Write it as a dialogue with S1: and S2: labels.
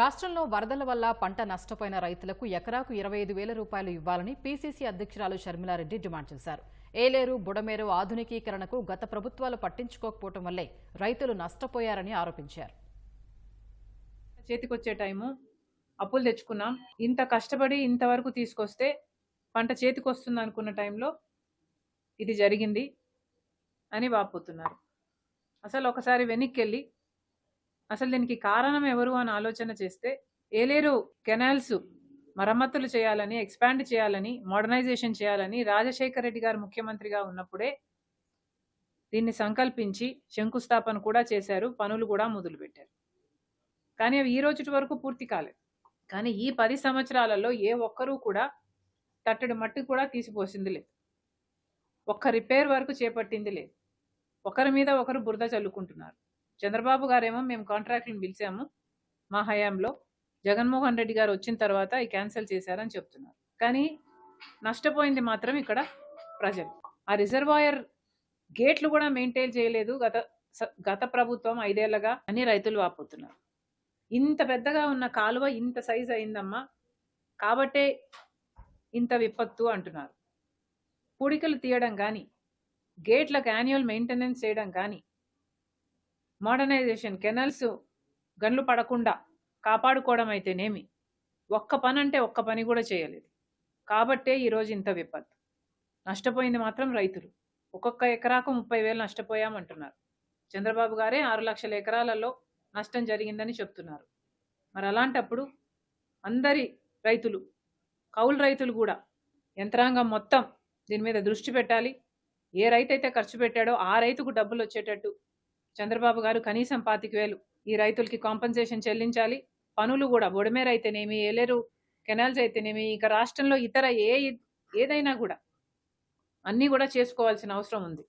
S1: రాష్ట్రంలో వరదల వల్ల పంట నష్టపోయిన రైతులకు ఎకరాకు ఇరవై ఐదు వేల రూపాయలు ఇవ్వాలని పీసీసీ అధ్యక్షురాలు షర్మిలారెడ్డి డిమాండ్ చేశారు. ఏలేరు బుడమేరు ఆధునికీకరణకు గత ప్రభుత్వాలు పట్టించుకోకపోవటం వల్లే రైతులు నష్టపోయారని ఆరోపించారు.
S2: చేతికొచ్చే టైము అప్పులు తెచ్చుకున్నాం. ఇంత కష్టపడి ఇంతవరకు తీసుకొస్తే పంట చేతికొస్తుంది అనుకున్న టైంలో ఇది జరిగింది అని వాపోతున్నారు. అసలు ఒకసారి వెనక్కి వెళ్ళి అసలు దీనికి కారణం ఎవరు అని ఆలోచన చేస్తే ఏలేరు కెనాల్స్ మరమ్మతులు చేయాలని ఎక్స్పాండ్ చేయాలని మోడర్నైజేషన్ చేయాలని రాజశేఖర రెడ్డి గారు ముఖ్యమంత్రిగా ఉన్నప్పుడే దీన్ని సంకల్పించి శంకుస్థాపన కూడా చేశారు పనులు కూడా మొదలుపెట్టారు. కానీ అవి ఈ రోజు వరకు పూర్తి కాలేదు. కానీ ఈ పది సంవత్సరాలలో ఏ ఒక్కరూ కూడా తట్టడి మట్టి కూడా తీసిపోసింది లేదు. ఒక్క రిపేర్ వరకు చేపట్టింది లేదు. ఒకరి మీద ఒకరు బురద చల్లుకుంటున్నారు. చంద్రబాబు గారేమో మేము కాంట్రాక్ట్లను పిలిచాము మా హయాంలో. జగన్మోహన్ రెడ్డి గారు వచ్చిన తర్వాత ఈ క్యాన్సిల్ చేశారని చెప్తున్నారు. కానీ నష్టపోయింది మాత్రం ఇక్కడ ప్రజలు. ఆ రిజర్వాయర్ గేట్లు కూడా మెయింటైన్ చేయలేదు. గత స- గత ప్రభుత్వం ఐదేళ్ళగా అని రైతులు వాపోతున్నారు. ఇంత పెద్దగా ఉన్న కాలువ ఇంత సైజ్ అయిందమ్మా. కాబట్టే ఇంత విపత్తు అంటున్నారు. పూడికలు తీయడం కానీ గేట్లకు యాన్యువల్ మెయింటెనెన్స్ చేయడం కానీ మోడర్నైజేషన్ కెనల్స్ గన్లు పడకుండా కాపాడుకోవడం అయితేనేమి? ఒక్క పని అంటే ఒక్క పని కూడా చేయలేదు. కాబట్టే ఈరోజు ఇంత విపత్తు. నష్టపోయింది మాత్రం రైతులు. ఒక్కొక్క ఎకరాకు ముప్పై వేలు నష్టపోయామంటున్నారు. చంద్రబాబు గారే ఆరు లక్షల ఎకరాలలో నష్టం జరిగిందని చెప్తున్నారు. మరి అలాంటప్పుడు అందరి రైతులు కౌలు రైతులు కూడా యంత్రాంగం మొత్తం దీని మీద దృష్టి పెట్టాలి. ఏ రైతు అయితే ఖర్చు పెట్టాడో ఆ రైతుకు డబ్బులు వచ్చేటట్టు చంద్రబాబు గారు కనీసం పాతిక వేలు ఈ రైతులకి కాంపన్సేషన్ చెల్లించాలి. పనులు కూడా బొడమేర అయితేనేమి ఏలేరు కెనాల్స్ అయితేనేమి ఇక రాష్ట్రంలో ఇతర ఏ ఏదైనా కూడా అన్నీ కూడా చేసుకోవాల్సిన అవసరం ఉంది.